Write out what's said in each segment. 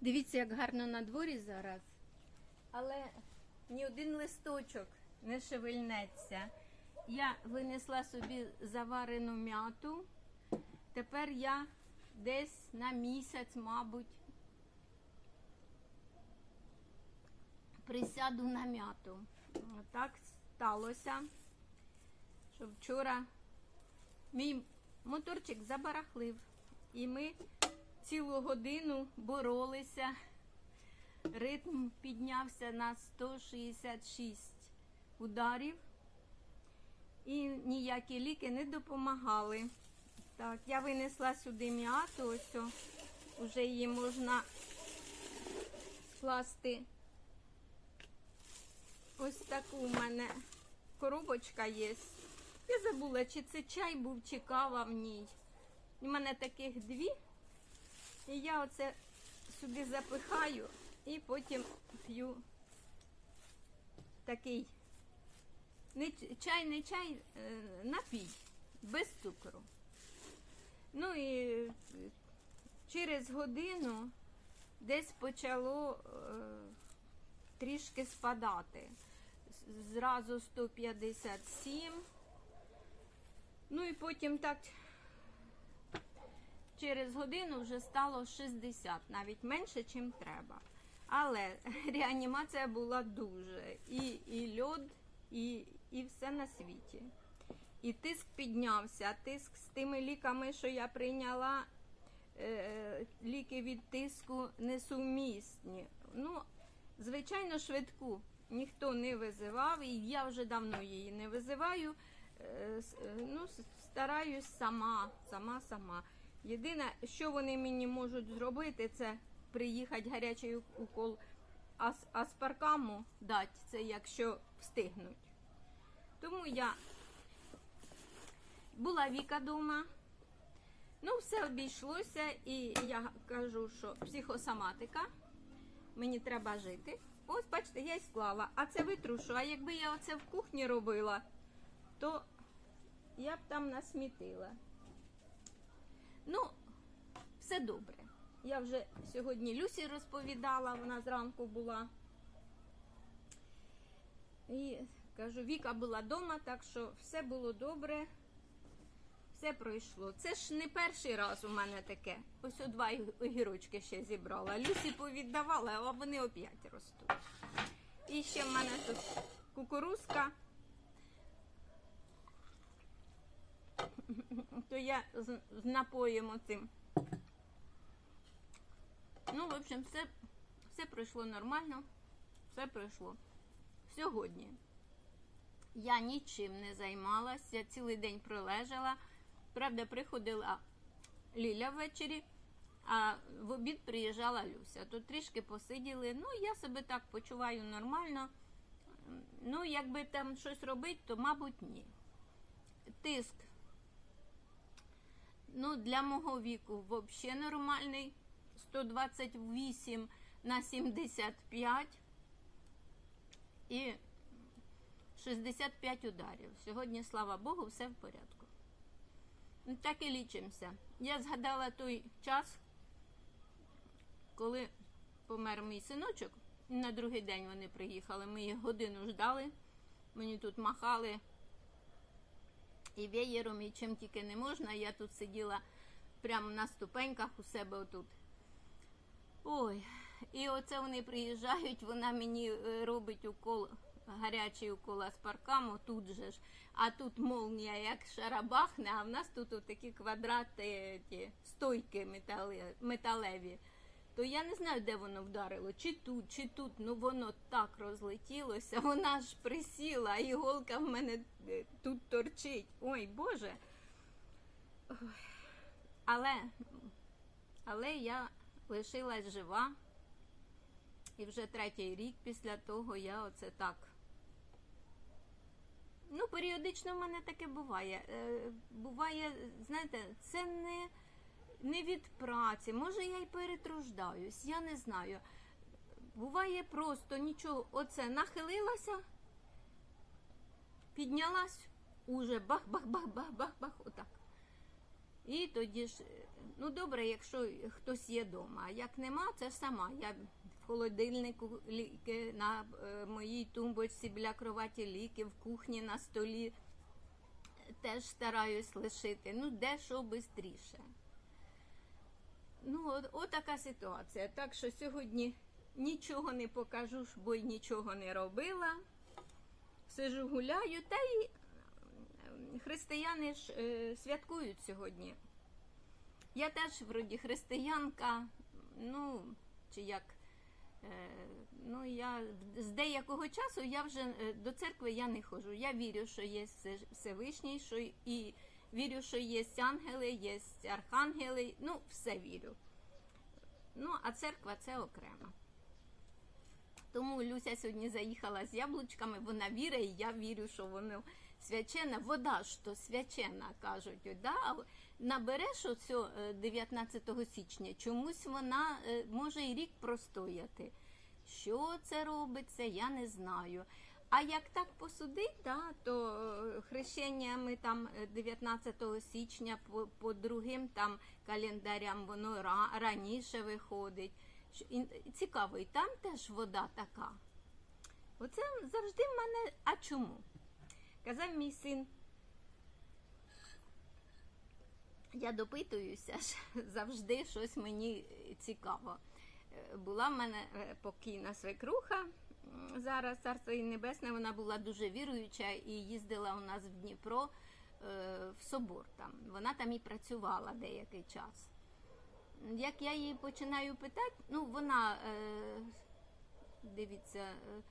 Дивіться, як гарно на дворі зараз. Але ні один листочок не шевельнеться. Я винесла собі заварену м'яту. Тепер я десь на місяць, мабуть, присяду на м'яту. Так сталося, що вчора мій моторчик забарахлив. І ми цілу годину боролися. Ритм піднявся на 166 ударів. І ніякі ліки не допомагали. Так, я винесла сюди м'яту, ось вже її можна скласти. Ось таку у мене коробочка є. Я забула, чи це чай був, чи кава в ній. У мене таких дві. І я оце сюди запихаю і потім п'ю такий не чай, не чай, е, напій без цукру. Ну і е, через годину десь почало е, трішки спадати. Зразу 157. Ну і потім так через годину вже стало 60, навіть менше, чим треба. Але реанімація була дуже. І, і льод, і, і все на світі. І тиск піднявся. Тиск з тими ліками, що я прийняла, е, ліки від тиску несумісні. Ну, звичайно, швидку ніхто не визивав, і я вже давно її не визиваю. Е, е, ну, стараюсь сама, сама, сама. Єдине, що вони мені можуть зробити, це приїхати гарячий укол ас, аспаркаму дати, це якщо встигнуть. Тому я була Віка вдома. Ну, все обійшлося, і я кажу, що психосоматика, мені треба жити. Ось, бачите, я й склала. А це витрушу. А якби я оце в кухні робила, то я б там насмітила. Ну, все добре. Я вже сьогодні Люсі розповідала, вона зранку була. І кажу, Віка була вдома, так що все було добре, все пройшло. Це ж не перший раз у мене таке. Ось о два огірочки ще зібрала. Люсі повіддавала, а вони опять ростуть. І ще в мене тут кукурузка. То я з, з напоєм оцим. Ну, в общем, все, все пройшло нормально. Все пройшло. Сьогодні я нічим не займалась, я цілий день пролежала. Правда, приходила Ліля ввечері, а в обід приїжджала Люся. Тут трішки посиділи. Ну, я себе так почуваю нормально. Ну, якби там щось робити, то, мабуть, ні. Тиск. Ну, для мого віку взагалі нормальний. 128 на 75 і 65 ударів. Сьогодні, слава Богу, все в порядку. Ну, Так і лічимося. Я згадала той час, коли помер мій синочок. На другий день вони приїхали. Ми їх годину ждали. Мені тут махали і веєром, і чим тільки не можна. Я тут сиділа прямо на ступеньках у себе отут. Ой, і оце вони приїжджають, вона мені е, робить укол, гарячий укол аспаркаму тут же ж. А тут молнія як шарабахне, а в нас тут такі квадрати, ті, стойки металеві. То я не знаю, де воно вдарило, чи тут, чи тут. Ну воно так розлетілося, вона ж присіла, а іголка в мене е, тут торчить. Ой, Боже. Але, але я лишилась жива. І вже третій рік після того я оце так. Ну, періодично в мене таке буває. Е, буває, знаєте, це не, не від праці. Може, я й перетруждаюсь, я не знаю. Буває просто нічого. Оце нахилилася, піднялась, уже бах-бах-бах-бах-бах-бах, отак. І тоді ж, ну добре, якщо хтось є вдома. А як нема, це ж сама. Я в холодильнику ліки на е, моїй тумбочці біля кроваті ліки, в кухні на столі теж стараюсь лишити. Ну, де що швидше. От, от така ситуація. Так що сьогодні нічого не покажу, бо й нічого не робила. Сижу, гуляю, та й е, християни ж е, святкують сьогодні. Я теж вроді християнка, ну, чи як. е, Ну, я з деякого часу я вже е, до церкви я не ходжу. Я вірю, що є Всевишній, що і вірю, що є ангели, є архангели. Ну, все вірю. Ну, а церква це окремо. Тому Люся сьогодні заїхала з яблучками, вона вірить, і я вірю, що воно свячена. Вода ж то свячена, кажуть. Да? Набереш оцю е, 19 січня, чомусь вона е, може і рік простояти. Що це робиться, я не знаю. А як так посудить, да, то е, хрещення ми там е, 19 січня по, по другим там календарям воно ра, раніше виходить. Цікаво, і там теж вода така. Оце завжди в мене. А чому? Казав мій син. Я допитуюся ж завжди щось мені е, цікаво. Е, Була в мене е, покійна свекруха. Зараз царство їй небесне, вона була дуже віруюча і їздила у нас в Дніпро е, в собор там. Вона там і працювала деякий час. Як я її починаю питати, ну вона е, дивіться, е,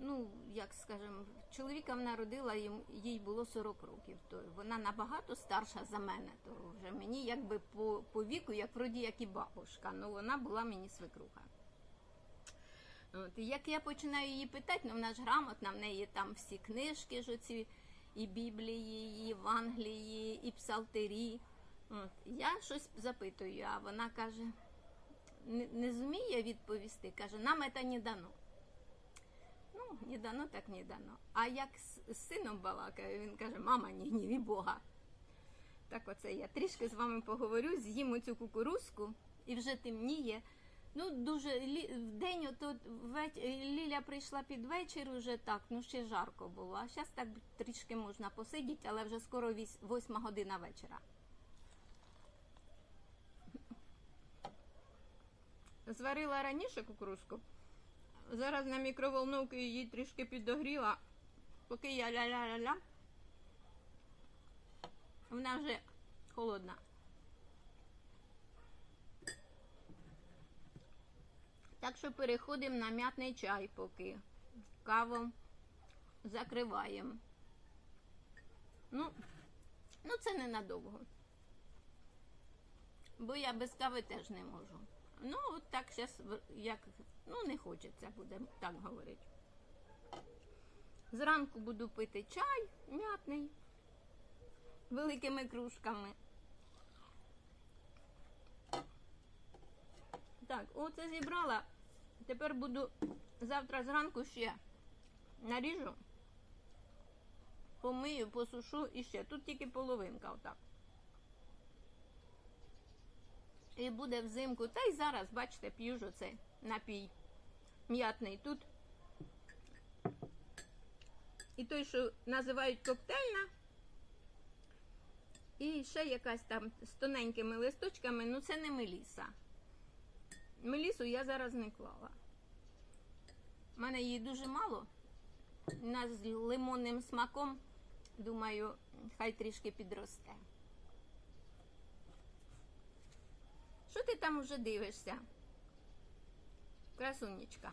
ну як скажемо, чоловіка вона родила, їй було 40 років. То вона набагато старша за мене. То вже мені якби по, по віку, як вроді як і бабушка. Ну вона була мені свекруха. От, як я починаю її питати, ну вона ж грамотна, в неї там всі книжки ж оці, і Біблії, і Євангелії, і Псалтирі. От, я щось запитую, а вона каже, не, не зуміє відповісти, каже, нам це не дано. Ну, не дано, так не дано. А як з, з сином балакаю, він каже, мама, ні, ні, ні Бога. Так оце я трішки з вами поговорю, з'їм оцю кукурузку і вже темніє. Ну, дуже лі... в день ото веч... Ліля прийшла під вечір уже так, ну ще жарко було. А зараз так трішки можна посидіти, але вже скоро восьма година вечора. Зварила раніше кукурузку. Зараз на мікроволновку її трішки підогріла. Поки я ля-ля-ля-ля. Вона вже холодна. Так що переходимо на м'ятний чай поки. Каву закриваємо. Ну, ну це ненадовго. Бо я без кави теж не можу. Ну, от так зараз, як, ну, не хочеться, будемо так говорити. Зранку буду пити чай м'ятний великими кружками. Так, оце зібрала. Тепер буду завтра зранку ще наріжу, помию, посушу і ще. Тут тільки половинка отак. І буде взимку. Та й зараз, бачите, п'ю ж оцей напій м'ятний тут. І той, що називають коктейльна. І ще якась там з тоненькими листочками, ну це не меліса. Мелісу я зараз не клала. У мене її дуже мало. Вона з лимонним смаком, думаю, хай трішки підросте. Що ти там вже дивишся? Красунечка.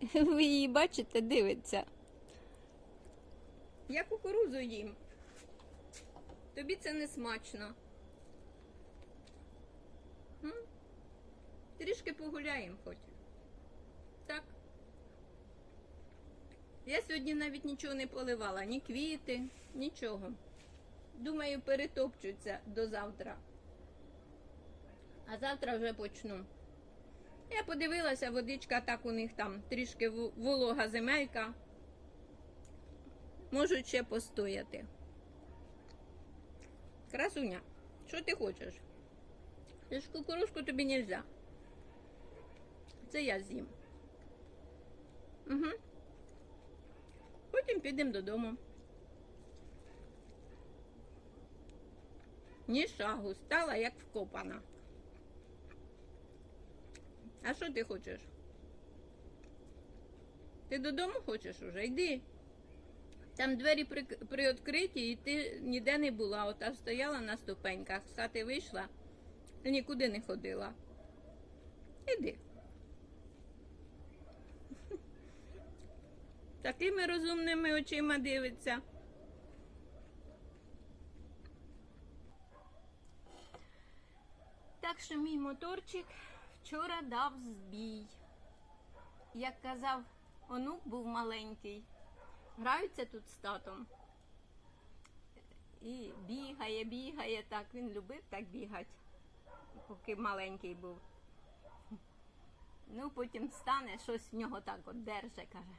Ви її бачите, дивиться. Я кукурузу їм. Тобі це не смачно. Трішки погуляємо хоч. Так. Я сьогодні навіть нічого не поливала, ні квіти, нічого. Думаю, перетопчуться до завтра. А завтра вже почну. Я подивилася, водичка так у них там трішки волога земелька. Можуть ще постояти. Красуня, що ти хочеш? Ти ж кукурузку тобі нельзя. Це я з'їм. Угу. Потім підемо додому. Ні шагу, стала як вкопана. А що ти хочеш? Ти додому хочеш уже? Йди. Там двері при, приоткриті, і ти ніде не була. Ота стояла на ступеньках, з хати вийшла нікуди не ходила. Іди. Такими розумними очима дивиться. Так що мій моторчик вчора дав збій. Як казав, онук був маленький. Граються тут з татом. І бігає, бігає так. Він любив так бігати, поки маленький був. Ну, потім стане, щось в нього так от держа, каже.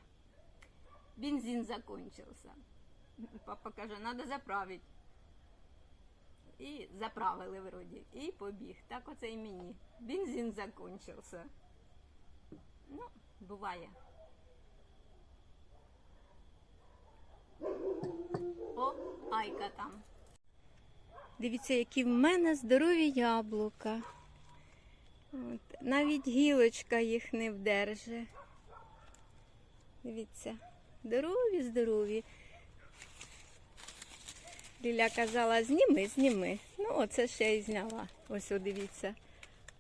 Бензин закончився. Папа каже, треба заправити. І заправили вроді. І побіг. Так оце і мені. Бензин закончився. Ну, буває. О, айка там. Дивіться, які в мене здорові яблука. От. Навіть гілочка їх не вдерже. Дивіться, здорові, здорові. Ліля казала, зніми, зніми. Ну, оце ще й зняла. Ось о, дивіться.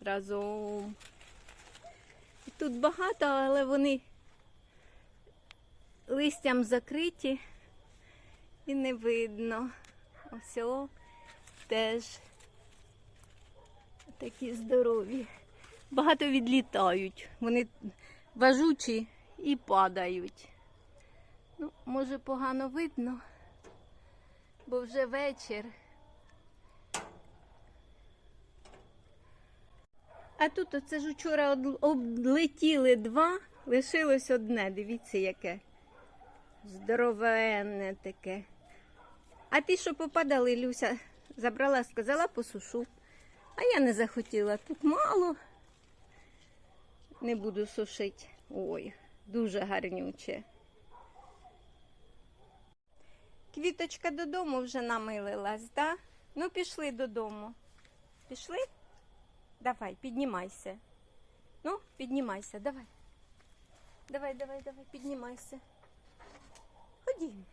Разом. Тут багато, але вони листям закриті і не видно. Ось о, теж такі здорові. Багато відлітають. Вони важучі і падають. Ну, може, погано видно, бо вже вечір. А тут оце ж вчора облетіли два, лишилось одне. Дивіться, яке. Здоровенне таке. А ті, що попадали, Люся забрала, сказала, посушу. А я не захотіла. Тут мало. Не буду сушити. Ой, дуже гарнюче. Квіточка додому вже намилилась, да? Ну, пішли додому. Пішли? Давай, піднімайся. Ну, піднімайся, давай. Давай, давай, давай, піднімайся. Ходім.